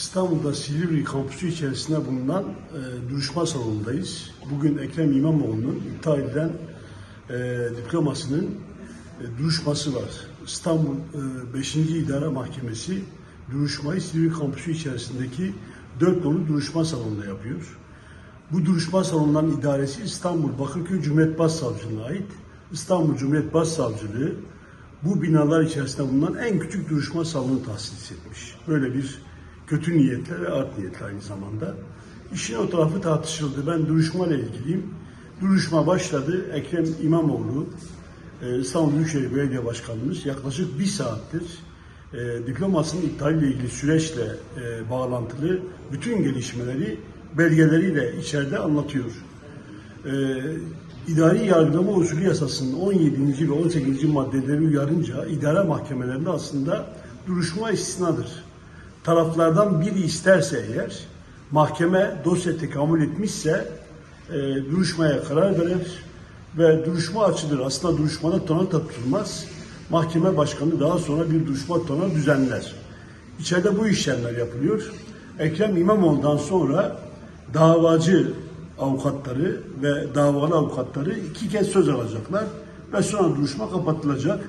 İstanbul'da Silivri kampüsü içerisinde bulunan e, duruşma salonundayız. Bugün Ekrem İmamoğlu'nun iptal edilen e, diplomasının e, duruşması var. İstanbul e, 5. İdare Mahkemesi duruşmayı Silivri kampüsü içerisindeki dört dolu duruşma salonunda yapıyor. Bu duruşma salonundan idaresi İstanbul Bakırköy Cumhuriyet Başsavcılığına ait. İstanbul Cumhuriyet Başsavcılığı bu binalar içerisinde bulunan en küçük duruşma salonu tahsis etmiş. Böyle bir kötü niyetle ve art niyetle aynı zamanda. İşin o tarafı tartışıldı. Ben duruşma ile ilgiliyim. Duruşma başladı. Ekrem İmamoğlu, e, İstanbul Büyükşehir Belediye Başkanımız yaklaşık bir saattir e, diplomasının iptaliyle ilgili süreçle e, bağlantılı bütün gelişmeleri belgeleriyle içeride anlatıyor. E, İdari Yargılama Usulü Yasası'nın 17. ve 18. maddeleri uyarınca idare mahkemelerinde aslında duruşma istisnadır. Taraflardan biri isterse eğer mahkeme dosya tekamül etmişse e, duruşmaya karar verir ve duruşma açılır. Aslında duruşmada tona tutulmaz. Mahkeme başkanı daha sonra bir duruşma tona düzenler. İçeride bu işlemler yapılıyor. Ekrem İmamoğlu'ndan sonra davacı avukatları ve davalı avukatları iki kez söz alacaklar ve sonra duruşma kapatılacak.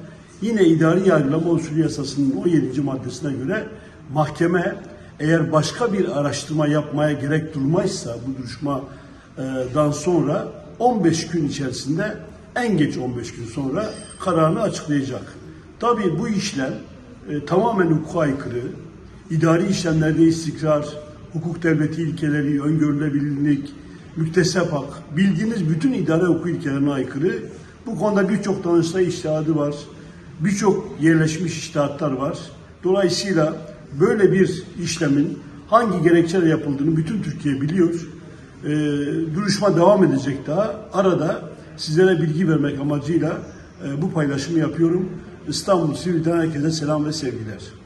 Yine idari yargılama usulü yasasının 17. maddesine göre mahkeme eğer başka bir araştırma yapmaya gerek durmazsa bu duruşmadan sonra 15 gün içerisinde en geç 15 gün sonra kararını açıklayacak. Tabii bu işlem e, tamamen hukuka aykırı, idari işlemlerde istikrar, hukuk devleti ilkeleri, öngörülebilirlik, müktesep hak, bildiğiniz bütün idare hukuku ilkelerine aykırı. Bu konuda birçok danıştay iştihadı var, birçok yerleşmiş iştihatlar var. Dolayısıyla böyle bir işlemin hangi gerekçeyle yapıldığını bütün Türkiye biliyor. Ee, duruşma devam edecek daha. Arada sizlere bilgi vermek amacıyla e, bu paylaşımı yapıyorum. İstanbul Sivri'den herkese selam ve sevgiler.